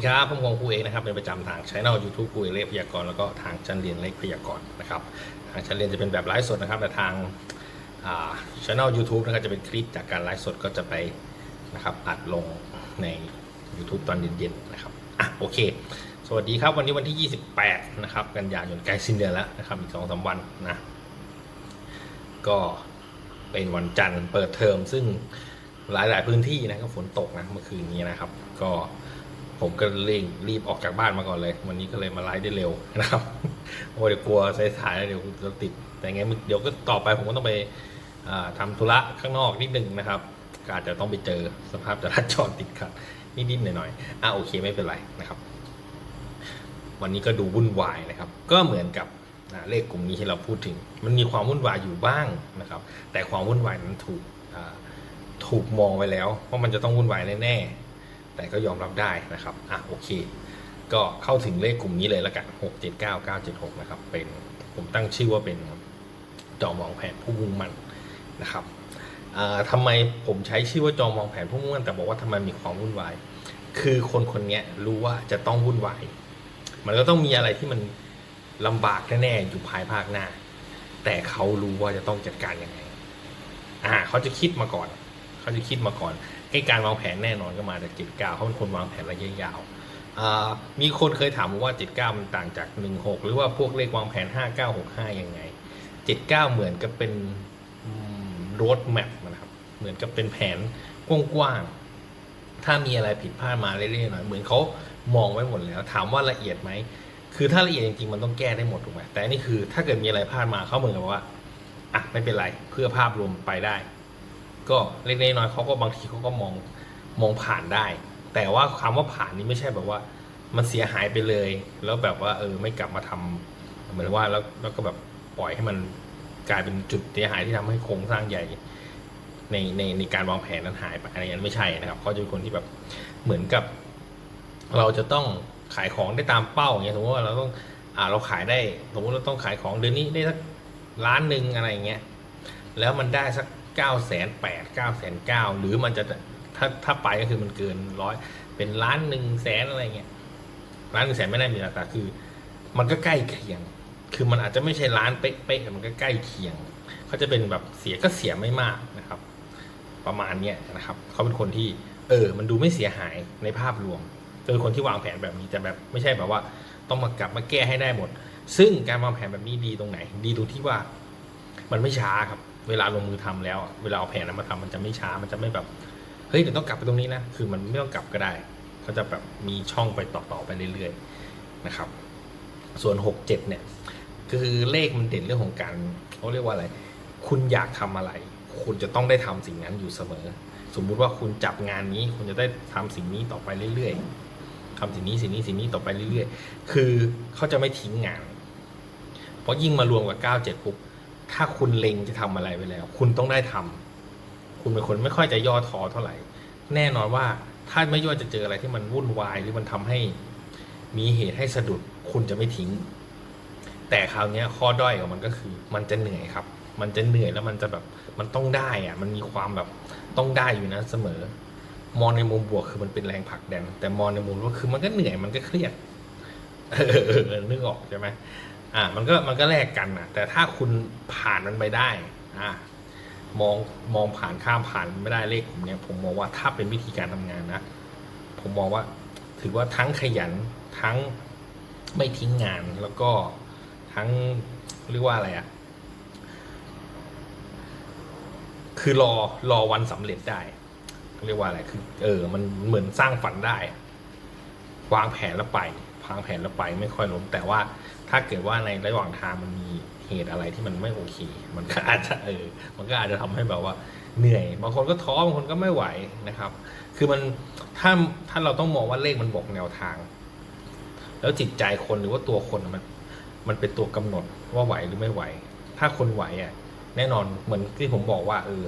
ดีครับผมคงครูเอกนะครับเป็นประจำทางช่อง YouTube ครูเอกเลขพยากรณ์แล้วก็ทางชั้นเรียนเลขพยากรณ์นะครับทางชั้นเรียนจะเป็นแบบไลฟ์สดนะครับแต่ทางช่อง YouTube นะครับจะเป็นคลิปจากการไลฟ์สดก็จะไปนะครับอัดลงใน YouTube ตอนเย็นๆนะครับอะโอเค สวัสดีครับวันนี้วันที่ 28 นะครับ กันยายนใกล้สิ้นเดือนแล้วนะครับอีกสองสามวันนะก็เป็นวันจันทร์เปิดเทอมซึ่งหลายๆพื้นที่นะก็ฝนตกนะเมื่อคืนนี้นะครับ ก็ ผมก็เร่งรีบออกจากบ้านมาก่อนเลย วันนี้ก็เลยมาไลฟ์ได้เร็วนะครับโอ้เดี๋ยวกลัวสายๆแล้วเดี๋ยวจะติด แต่ไงเดี๋ยวก็ต่อไปผมก็ต้องไปอ่าทำธุระข้างนอกนิดนึงนะครับก็อาจจะต้องไปเจอสภาพจราจรติดขัดนิดๆหน่อยๆอะโอเคไม่เป็นไรนะครับ วันนี้ก็ดูวุ่นวายนะครับ ก็เหมือนกับเลขกลุ่มนี้ที่เราพูดถึง มันมีความวุ่นวายอยู่บ้างนะครับ แต่ความวุ่นวายนั้นถูกถูกมองไว้แล้วว่ามันจะต้องวุ่นวายแน่ๆ แต่ก็ยอมรับได้นะครับ อะโอเค ก็เข้าถึงเลขกลุ่มนี้เลยล้วกัน 6 7 9 9 7 6 นะครับ เป็นผมตั้งชื่อว่าเป็นจอมองแผนผู้มุ่งมั่นนะครับอ่าทำไมผมใช้ชื่อว่าจอมองแผนผู้มุ่งมั่นแต่บอกว่าทำไมมีความวุ่นวาย คือคนคนนี้รู้ว่าจะต้องวุ่นวาย มันก็ต้องมีอะไรที่มันลำบากแน่ๆอยู่ภายภาคหน้า แต่เขารู้ว่าจะต้องจัดการยังไง อ่า เขาจะคิดมาก่อน เขาจะคิดมาก่อน ไอ้การวางแผนแน่นอนก็มาจากจิตเก้าเขาเป็นคนวางแผนระยะยาวมีคนเคยถามว่าจิตเก้ามันต่างจากหนึ่งหกหรือว่าพวกเลขวางแผนห้าเก้าหกห้ายังไงจิตเก้าเหมือนกับเป็นรถแมพนะครับ เหมือนกับเป็นแผนกว้างๆถ้ามีอะไรผิดพลาดมาเรื่อยๆหน่อยเหมือนเขามองไว้หมดแล้ว ถามว่าละเอียดไหมคือถ้าละเอียดจริงๆมันต้องแก้ได้หมดถูกไหมแต่นนี่คือถ้าเกิดมีอะไรพลาดมาเขาเหมือนกับว่าอะไม่เป็นไรเพื่อภาพรวมไปได้ ก็เล็กๆน้อยๆเขาก็บางทีเขาก็มองมองผ่านได้ แต่ว่าคำว่าผ่านนี้ไม่ใช่แบบว่า มันเสียหายไปเลย แล้วแบบว่า เออไม่กลับมาทำเหมือนว่าแล้วแล้วก็แบบปล่อยให้มันกลายเป็นจุดเสียหายที่ทำให้โครงสร้างใหญ่ในในในการวางแผนนั้นหายไปอะไรอย่างนั้นไม่ใช่นะครับเขาจะเป็นคนที่แบบเหมือนกับ เราจะต้องขายของได้ตามเป้าอย่างเงี้ยสมมติว่าเราต้องอ่าเราขายได้สมมติเราต้องขายของเดือนนี้ได้สักล้านหนึ่งอะไรอย่างเงี้ยแล้วมันได้สัก เก้าแสนแปดเก้าแสนเก้าหรือมันจะถ้าถ้าไปก็คือมันเกินร้อยเป็นล้านหนึ่งแสนอะไรเงี้ยล้านหนึ่งแสนไม่ได้มีราคาคือ มันก็ใกล้เคียง คือมันอาจจะไม่ใช่ล้านเป๊ะๆแต่มันก็ใกล้เคียงเขาจะเป็นแบบเสียก็เสียไม่มากนะครับ ประมาณเนี้ยนะครับเขาเป็นคนที่ เออ มันดูไม่เสียหายในภาพรวมเป็นคนที่วางแผนแบบนี้แต่แบบไม่ใช่แบบว่า ต้องมากลับมาแก้ให้ได้หมด ซึ่งการวางแผนแบบนี้ดีตรงไหน ดีตรงที่ว่า มันไม่ช้าครับ เวลาลงมือทำแล้ว เวลาเอาแผนนั้นมาทำมันจะไม่ช้ามันจะไม่แบบเฮ้ยเดี๋ยวต้องกลับไปตรงนี้นะคือมันไม่ต้องกลับก็ได้เขาจะแบบมีช่องไปต่อๆไปเรื่อยๆนะครับ ส่วนหกเจ็ดเนี่ยคือเลขมันเด่นเรื่องของการเขาเรียกว่าอะไร คุณอยากทำอะไร คุณจะต้องได้ทำสิ่งนั้นอยู่เสมอ สมมุติว่าคุณจับงานนี้ คุณจะได้ทำสิ่งนี้ต่อไปเรื่อยๆทำสิ่งนี้สิ่งนี้สิ่งนี้ต่อไปเรื่อยๆ คือเขาจะไม่ทิ้งงาน เพราะยิ่งมารวมกับ 97ปุ๊บ ถ้าคุณเล็งจะทำอะไรไปแล้ว คุณต้องได้ทำคุณเป็นคนไม่ค่อยจะย่อท้อเท่าไหร่ แน่นอนว่าถ้าไม่ย่อจะเจออะไรที่มันวุ่นวายหรือมันทำให้มีเหตุให้สะดุดคุณจะไม่ทิ้ง แต่คราวนี้ข้อด้อยของมันก็คือ มันจะเหนื่อยครับ มันจะเหนื่อยแล้วมันจะแบบมันต้องได้อะมันมีความแบบต้องได้อยู่นะเสมอ มองในมุมบวกคือมันเป็นแรงผลักดันแต่มองในมุมลบคือมันก็เหนื่อยมันก็เครียดเออนึกออกใช่ไหม อ่ามันก็มันก็แลกกันนะแต่ถ้าคุณผ่านมันไปได้อ่ามองมองผ่านข้ามผ่านไม่ได้เลขผมเนี่ยผมมองว่าถ้าเป็นวิธีการทำงานนะ ผมมองว่าถือว่าทั้งขยันทั้งไม่ทิ้งงานแล้วก็ทั้งเรียกว่าอะไรอะคือรอรอวันสำเร็จได้เรียกว่าอะไรคือ เออ มันเหมือนสร้างฝันได้ วางแผนแล้วไปวางแผนแล้วไปไม่ค่อยล้มแต่ว่า ถ้าเกิดว่าในระหว่างทางมันมีเหตุอะไรที่มันไม่โอเค มันก็อาจจะเออ มันก็อาจจะทำให้แบบว่าเหนื่อย บางคนก็ท้อบางคนก็ไม่ไหวนะครับ คือมันถ้าถ้าเราต้องมองว่าเลขมันบอกแนวทาง แล้วจิตใจคนหรือว่าตัวคนมัน มันเป็นตัวกำหนดว่าไหวหรือไม่ไหว ถ้าคนไหวอะ แน่นอนเหมือนที่ผมบอกว่าเออ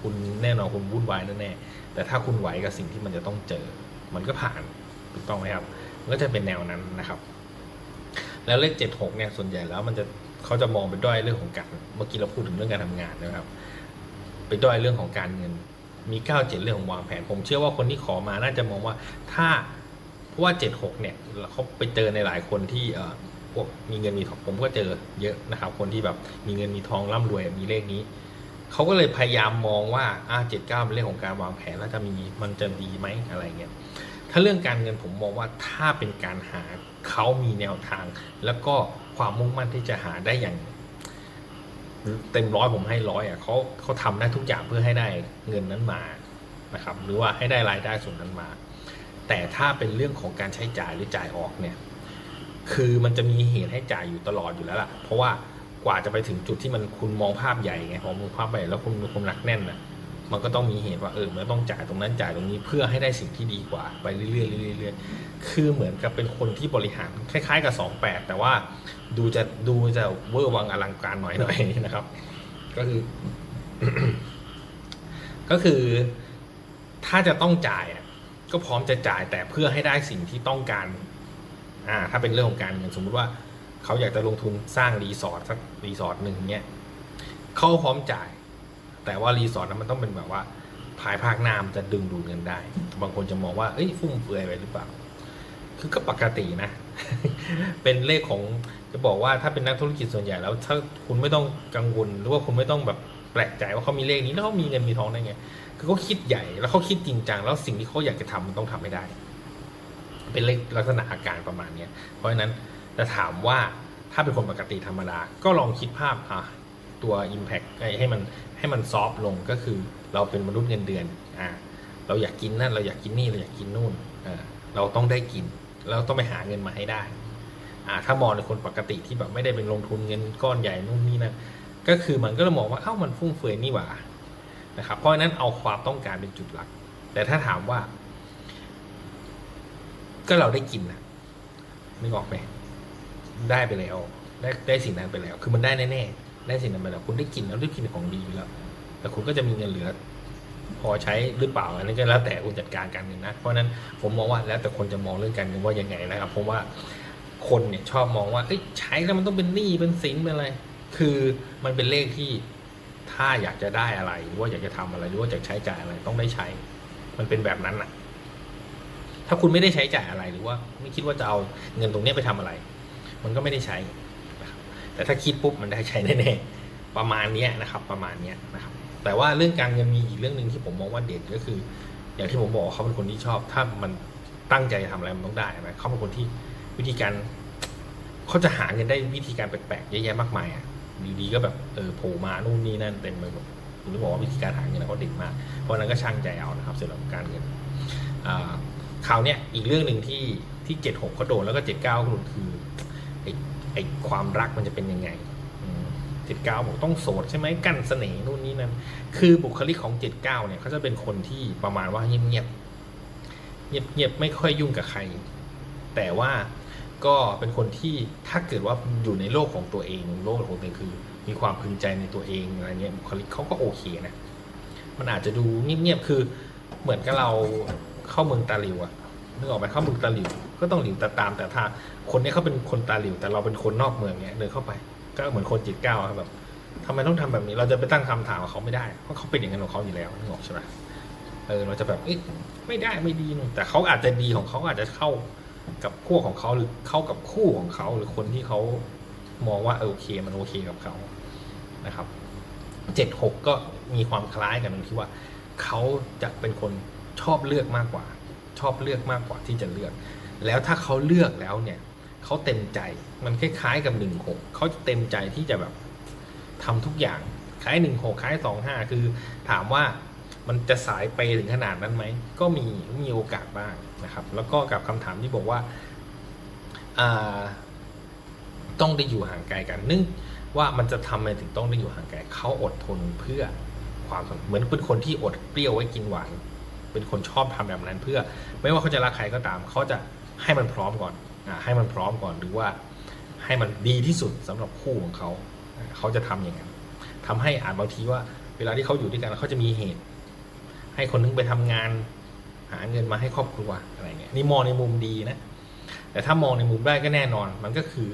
คุณแน่นอนคุณวุ่นวายแน่ๆแต่ถ้าคุณไหวกับสิ่งที่มันจะต้องเจอ มันก็ผ่านถูกต้องไหมครับก็จะเป็นแนวนั้นนะครับ แล้วเลขเจ็ดหกเนี่ยส่วนใหญ่แล้วมันจะเขาจะมองไปด้อยเรื่องของการเมื่อกี้เราพูดถึงเรื่องการทำงานนะครับ ไปด้อยเรื่องของการเงิน มีเก้าเจ็ดเรื่องของวางแผน ผมเชื่อว่าคนที่ขอมาน่าจะมองว่าถ้าผราะว่า76เนี่ยเขาไปเจอในหลายคนที่เอ่อพวกมีเงินมีทองผมก็เจอเยอะนะครับ คนที่แบบมีเงินมีทองร่ำรวยมีเลขนี้เขาก็เลยพยายามมองว่าอ่า79เป็นเลขของการวางแผนแล้วจะมีมันจะดีไหมอะไรเงี้ย ถ้าเรื่องการเงินผมมองว่าถ้าเป็นการหาเขามีแนวทาง แล้วก็ความมุ่งมั่นที่จะหาได้อย่าง เต็มร้อยผมให้ร้อยอะเขาเขาทำได้ทุกอย่างเพื่อให้ได้เงินนั้นมานะครับ หรือว่าให้ได้รายได้ส่วนนั้นมา แต่ถ้าเป็นเรื่องของการใช้จ่ายหรือจ่ายออกเนี่ย คือมันจะมีเหตุให้จ่ายอยู่ตลอดอยู่แล้วล่ะ เพราะว่ากว่าจะไปถึงจุดที่มันคุณมองภาพใหญ่ไงมองภาพใหญ่แล้วคุณมีความหนักแน่นอะ มันก็ต้องมีเหตุว่าเออมันต้องจ่ายตรงนั้นจ่ายตรงนี้เพื่อให้ได้สิ่งที่ดีกว่าไปเรื่อยๆเรื่อยๆคือเหมือนกับเป็นคนที่บริหารคล้ายๆกับ 28 แต่ว่าดูจะดูจะเวอร์วังอลังการหน่อยหน่อยนะครับ ก็คือ ก็คือถ้าจะต้องจ่ายอะก็พร้อมจะจ่ายแต่เพื่อให้ได้สิ่งที่ต้องการ อ่า ถ้าเป็นเรื่องของการเงินสมมุติว่าเขาอยากจะลงทุนสร้างรีสอร์ทสักรีสอร์ทหนึ่งเนี้ยเขาพร้อมจ่าย แต่ว่ารีสอร์ทนั้นมันต้องเป็นแบบว่าภายภาคหน้ามันจะดึงดูดเงินได้ บางคนจะมองว่าเอ้ยฟุ่มเฟือยไปหรือเปล่า คือก็ปกตินะ เป็นเลขของจะบอกว่าถ้าเป็นนักธุรกิจส่วนใหญ่แล้ว ถ้าคุณไม่ต้องกังวลหรือว่าคุณไม่ต้องแบบแปลกใจว่าเขามีเลขนี้แล้วเขามีเงินมีทองได้ไงคือเขาคิดใหญ่แล้วเขาคิดจริงจังแล้วสิ่งที่เขาอยากจะทำมันต้องทำให้ได้ เป็นเลขลักษณะอาการประมาณเนี้ยเพราะฉะนั้นจะถามว่าถ้าเป็นคนปกติธรรมดา ก็ลองคิดภาพอะตัว Impact ให้มัน ให้มันซอฟลงก็คือเราเป็นมนุษย์เงินเดือนอ่าเราอยากกินนั่นเราอยากกินนี่เราอยากกินนู่นอ่าเราต้องได้กิน เราต้องไปหาเงินมาให้ได้อ่าถ้ามองในคนปกติที่แบบไม่ได้เป็นลงทุนเงินก้อนใหญ่นู่นนี่นั่นก็คือมันก็จะมองว่าเอ้ามันฟุ่มเฟือยนี่หว่านะครับเพราะฉะนั้นเอาความต้องการเป็นจุดหลัก แต่ถ้าถามว่า ก็เราได้กินนะนึกออกไหมได้ไปแล้วได้ได้สิ่งนั้นไปแล้ว คือมันได้แน่ๆ ได้สิ่งนั้นไปแล้วคุณได้กินแล้วได้กินของดีอยู่แล้ว แต่คุณก็จะมีเงินเหลือ พอใช้หรือเปล่าอันนี้ก็แล้วแต่คุณจัดการการเงินนะ เพราะนั้นผมมองว่าแล้วแต่คนจะมองเรื่องการเงินว่ายังไงนะครับ เพราะว่าคนเนี่ยชอบมองว่าเอ้ยใช้แล้วมันต้องเป็นหนี้เป็นสินเป็นอะไร คือมันเป็นเลขที่ถ้าอยากจะได้อะไรหรือว่าอยากจะทำอะไรหรือว่าอยากใช้จ่ายอะไรต้องได้ใช้ มันเป็นแบบนั้นนะถ้าคุณไม่ได้ใช้จ่ายอะไรหรือว่า ไม่คิดว่าจะเอาเงินตรงนี้ไปทำอะไร มันก็ไม่ได้ใช้ แต่ถ้าคิดปุ๊บมันได้ใช้แน่ๆประมาณนี้นะครับ ประมาณนี้นะครับ แต่ว่าเรื่องการเงินมีอีกเรื่องหนึ่งที่ผมมองว่าเด่นก็คือ อย่างที่ผมบอกเขาเป็นคนที่ชอบ ถ้ามันตั้งใจจะทำอะไรมันต้องได้นะเขาเป็นคนที่วิธีการเขาจะหาเงินได้วิธีการแปลกๆเยอะแยะมากมายอะดีๆก็แบบเออโผล่มานู่นนี่นั่นเต็มไปหมดผมจะบอกว่าวิธีการหาเงินเขาเด่นมาก เพราะนั้นก็ช่างใจเอานะครับสำหรับการเงินอ่าคราวเนี้ยอีกเรื่องหนึ่งที่ที่เจ็ดหกเขาโดนแล้วก็เจ็ดเก้าก็หลุดคือ ไอ้ความรักมันจะเป็นยังไงเจ็ดเก้าบอกต้องโสดใช่ไหมกั้นเสน่ห์นู่นนี่นั่นคือบุคลิกของเจ็ดเก้าเนี่ยเขาจะเป็นคนที่ประมาณว่าเงียบเงียบเงียบเงียบไม่ค่อยยุ่งกับใคร แต่ว่าก็เป็นคนที่ถ้าเกิดว่าอยู่ในโลกของตัวเองโลกของตัวเองคือ มีความพึงใจในตัวเองอะไรเงี้ยบุคลิกเขาก็โอเคนะมันอาจจะดูเงียบๆคือเหมือนกับเราเข้าเมืองตาหลิวอะ นึกออกไหมเข้าเมืองตาหลิว ก็ต้องหลิวตาตามแต่ถ้าคนนี้เขาเป็นคนตาหลิว แต่เราเป็นคนนอกเมืองเนี้ยเดินเข้าไป ก็เหมือนคนจิตเก้าวอะแบบทำไมต้องทำแบบนี้ เราจะไปตั้งคำถามกับเขาไม่ได้ เพราะเขาเป็นอย่างนั้นของเขาอยู่แล้วนึกออกใช่ไหมเออเราจะแบบเอ๊ะไม่ได้ไม่ดีนู่นแต่เขาอาจจะดีของเขาอาจจะเข้ากับพวกของเขาหรือเข้ากับคู่ของเขาหรือคนที่เขามองว่าเออโอเคมันโอเคกับเขานะครับเจ็ดหกก็มีความคล้ายกันตรงที่ว่า เขาจะเป็นคนชอบเลือกมากกว่า ชอบเลือกมากกว่าที่จะเลือก แล้วถ้าเขาเลือกแล้วเนี่ยเขาเต็มใจมันคล้ายๆกับหนึ่งหกเขาจะเต็มใจที่จะแบบทำทุกอย่างคล้ายหนึ่งหกคล้ายสองห้าคือถามว่ามันจะสายไปถึงขนาดนั้นไหมก็มีมีโอกาสบ้างนะครับ แล้วก็กับคำถามที่บอกว่าต้องได้อยู่ห่างไกลกันเนื่องว่ามันจะทำไมถึงต้องได้อยู่ห่างไกลเขาอดทนเพื่อความสำเหมือนเป็นคนที่อดเปรี้ยวไว้กินหวาน เป็นคนชอบทำแบบนั้น เพื่อไม่ว่าเขาจะรักใครก็ตาม เขาจะให้มันพร้อมก่อนอให้มันพร้อมก่อนหรือว่าให้มันดีที่สุดสำหรับคู่ของเขา เขาจะทำอย่างนั้นทำให้อาจบางทีว่า เวลาที่เขาอยู่ด้วยกันเขาจะมีเหตุ ให้คนนึงไปทำงาน หาเงินมาให้ครอบครัวอะไรเงี้ยนี่มองในมุมดีนะ แต่ถ้ามองในมุมได้ก็แน่นอน มันก็คือ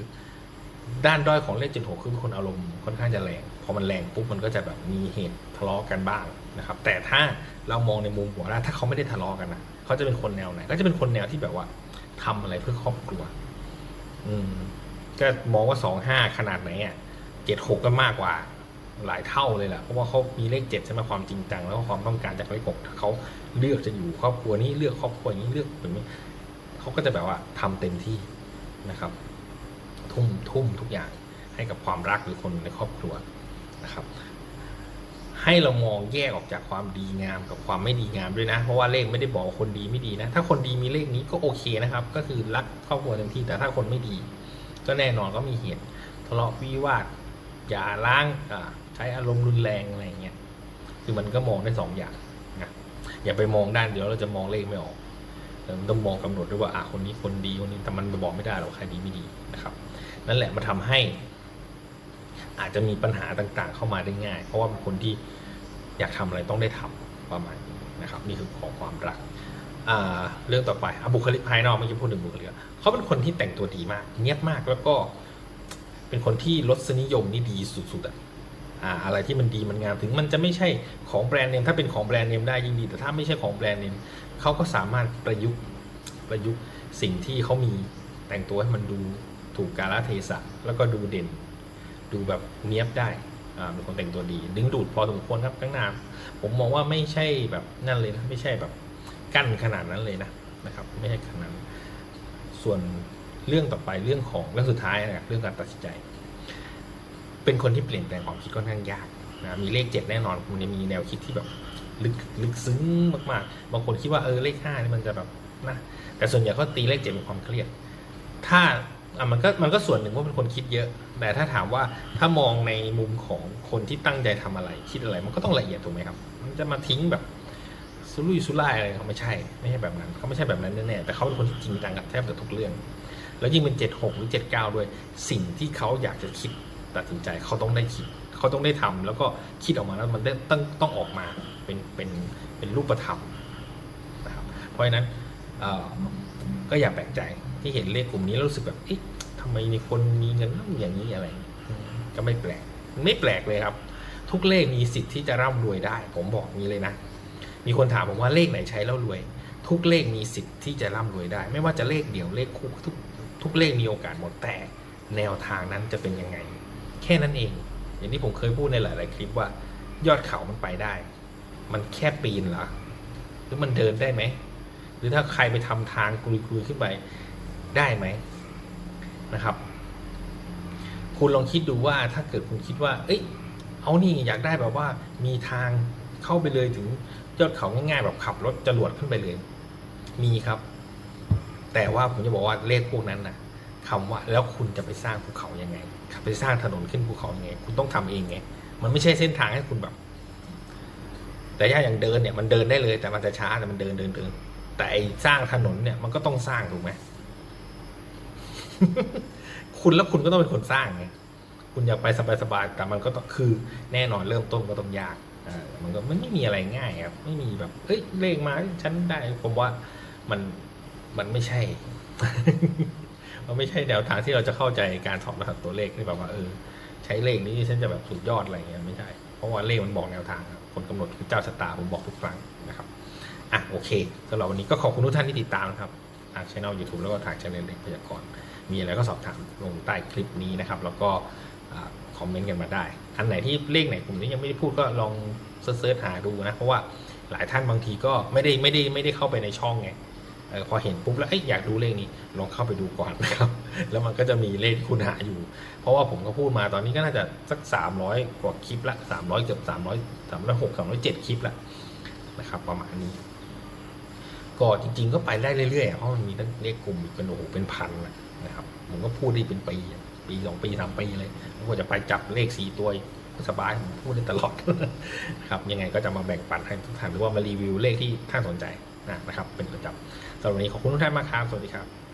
ด้านด้อยของเลขเจ็ดหกคือคนอารมณ์ค่อนข้างจะแรง พอมันแรงปุ๊บมันก็จะแบบมีเหตุทะเลาะกันบ้าง นะครับแต่ถ้าเรามองในมุมบวกแล้วถ้าเขาไม่ได้ทะเลาะกันนะเขาจะเป็นคนแนวไหนก็จะเป็นคนแนวที่แบบว่าทำอะไรเพื่อครอบครัว อืม ก็มองว่าสองห้าขนาดไหนอะเจ็ดหกก็มากกว่าหลายเท่าเลยแหละเพราะว่าเขามีเลขเจ็ดใช่ไหมความจริงจังแล้วก็ความต้องการจากเลขหกเขาเลือกจะอยู่ครอบครัวนี้เลือกครอบครัวนี้เลือกแบบนี้เขาก็จะแบบว่าทำเต็มที่นะครับ ทุ่มทุ่มทุกอย่างให้กับความรักหรือคนในครอบครัวนะครับ ให้เรามองแยกออกจากความดีงามกับความไม่ดีงามด้วยนะ เพราะว่าเลขไม่ได้บอกคนดีไม่ดีนะ ถ้าคนดีมีเลขนี้ก็โอเคนะครับ ก็คือรักครอบครัวเต็มที่ แต่ถ้าคนไม่ดี ก็แน่นอนก็มีเหตุทะเลาะวิวาทอย่าล้างใช้อารมณ์รุนแรงอะไรเงี้ย คือมันก็มองได้สองอย่างนะอย่าไปมองด้านเดียวเราจะมองเลขไม่ออกต่มันต้องมองกำหนดด้วยว่าอะคนนี้คนดีคนนี้แต่มันบอกไม่ได้หรอกใครดีไม่ดีนะครับ นั่นแหละมาทำให้ อาจจะมีปัญหาต่างๆ เข้ามาได้ง่าย เพราะว่าเป็นคนที่อยากทำอะไรต้องได้ทำประมาณนี้นะครับ นี่คือของความรักเรื่องต่อไปอบุคลิกภายนอกเมื่อกี้พูดถึงบุคลิกเขาเป็นคนที่แต่งตัวดีมาก เนียบมากแล้วก็เป็นคนที่รสนิยมนี่ดีสุดๆอะอ่าอะไรที่มันดีมันงามถึงมันจะไม่ใช่ของแบรนด์เนมถ้าเป็นของแบรนด์เนมได้ยิ่งดี แต่ถ้าไม่ใช่ของแบรนด์เนมเขาก็สามารถประยุกต์ประยุกต์สิ่งที่เขามีแต่งตัวให้มันดูถูกกาลเทศะแล้วก็ดูเด่น ดูแบบเนี้ยบได้อ่าเป็นคนแต่งตัวดี ดึงดูดพอสมควรครับข้งน้าผมมองว่าไม่ใช่แบบนั่นเลยนะไม่ใช่แบบกั้นขนาดนั้นเลยนะนะครับไม่ใช่ขนาดนั้นส่วนเรื่องต่อไปเรื่องของเรื่องสุดท้ายนะครับเรื่องการตัดสินใจ เป็นคนที่เปลี่ยนแปลงความคิดค่อนข้างยากนะมีเลขเจ็ดแน่นอนมันจะมีแนวคิดที่แบบลึกลึกซึ้งมากๆบางคนคิดว่าเออเลขห้านี่มันจะแบบนะแต่ส่วนใหญ่เขาตีเลขเจ็ดเป็นความเครียด ถ้า อะมันก็มันก็ส่วนหนึ่งว่าเป็นคนคิดเยอะ แต่ถ้าถามว่าถ้ามองในมุมของคนที่ตั้งใจทำอะไร คิดอะไรมันก็ต้องละเอียดถูกไหมครับ มันจะมาทิ้งแบบสุรุ่ยสุร่ายอะไรเขาไม่ใช่ ไม่ใช่แบบนั้นเขาไม่ใช่แบบนั้นแน่ๆแต่เขาเป็นคนที่จริงจังกับแทบจะทุกเรื่อง แล้วยิ่งเป็นเจ็ดหกหรือเจ็ดเก้าด้วย สิ่งที่เขาอยากจะคิดตัดสินใจเขาต้องได้คิดเขาต้องได้ทำแล้วก็คิดออกมาแล้วมันได้ต้องต้องออกมาเป็นเป็นเป็นรูปธรรมนะครับเพราะฉะนั้น ก็อย่าแปลกใจที่เห็นเลขกลุ่มนี้แล้วรู้สึกแบบเอ๊ะทำไมมีคนมีเงินอย่างนี้อะไร ก็ไม่แปลก ไม่แปลกเลยครับ ทุกเลขมีสิทธิ์ที่จะร่ำรวยได้ ผมบอกงี้เลยนะ มีคนถามผมว่าเลขไหนใช้แล้วรวย ทุกเลขมีสิทธิ์ที่จะร่ำรวยได้ ไม่ว่าจะเลขเดี่ยวเลขคู่ทุกทุกเลขมีโอกาสหมดแต่แนวทางนั้นจะเป็นยังไง แค่นั้นเอง อย่างที่ผมเคยพูดในหลาย ๆ คลิปว่ายอดเขามันไปได้ มันแค่ปีนเหรอหรือมันเดินได้ไหม หรือถ้าใครไปทำทางกลุยๆขึ้นไปได้ไหมนะครับ คุณลองคิดดูว่าถ้าเกิดคุณคิดว่า เอ้ย เอานี่อยากได้แบบว่ามีทางเข้าไปเลยถึงยอดเขาง่าย ๆ แบบขับรถจรวดขึ้นไปเลย มีครับ แต่ว่าผมจะบอกว่าเลขพวกนั้นนะคำว่าแล้วคุณจะไปสร้างภูเขายังไงไปสร้างถนนขึ้นภูเขายังไง คุณต้องทำเองไง มันไม่ใช่เส้นทางให้คุณแบบ แต่ถ้าอย่างเดินเนี่ยมันเดินได้เลย แต่มันจะช้าแต่มันเดินเดินเดิน แต่ไอ้สร้างถนนเนี่ยมันก็ต้องสร้างถูกไหมคุณแล้วคุณก็ต้องเป็นคนสร้างไงคุณอยากไปสบายๆแต่มันก็ต้องคือแน่นอนเริ่มต้นก็ต้องยากอ่ามันก็มันไม่มีอะไรง่ายครับ ไม่มีแบบเอ้ยเลขมาฉันได้ผมว่ามันมันไม่ใช่ มันไม่ใช่แนวทางที่เราจะเข้าใจการถอดรหัสตัวเลขที่แบบว่าเออ ใช้เลขนี้ฉันจะแบบสุดยอดอะไรเงี้ยไม่ใช่เพราะว่าเลขมันบอกแนวทางครับคนกำหนดคือเจ้าชะตาผมบอกทุกครั้งนะครับ อะโอเคสำหรับวันนี้ก็ขอบคุณทุกท่านที่ติดตามนะครับทางช่อง YouTube แล้วก็ทางช่องเล็กพยากรณ์มีอะไรก็สอบถามลงใต้คลิปนี้นะครับ แล้วก็คอมเมนต์กันมาได้ อันไหนที่เลขไหนผมนี้ยังไม่ได้พูดก็ลองเซิร์ชหาดูนะ เพราะว่าหลายท่านบางทีก็ไม่ได้ไม่ได้ไม่ได้เข้าไปในช่องไงออพอเห็นปุ๊บแล้วอยอยากดูเลขนี้ลองเข้าไปดูก่อนนะครับ แล้วมันก็จะมีเลขที่คุณหาอยู่ เพราะว่าผมก็พูดมาตอนนี้ก็น่าจะสักสามร้อยกว่าคลิปละสามร้อยเกือบสามร้อยสามร้อยหกสามร้อยเจ็ดคลิปละนะครับ ประมาณนี้ ก็จริง ๆ ก็ไปได้เรื่อยๆเพราะมันมีตั้งเลขกลุ่มกเป็นโอ้โหเป็นพันนะนะครับผมก็พูดได้เป็นปีปีสองปีสามปีเลยแล้วก็จะไปจับเลขสี่ตัวสบายผมพูดได้ตลอดครับยังไงก็จะมาแบ่งปันให้ทุกท่านหรือว่ามารีวิวเลขที่ท่านสนใจนะครับ เป็นประจำสำหรับวันนี้ขอบคุณทุกท่านมากครับสวัสดีครับ